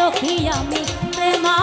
সখী আমি প্রেমা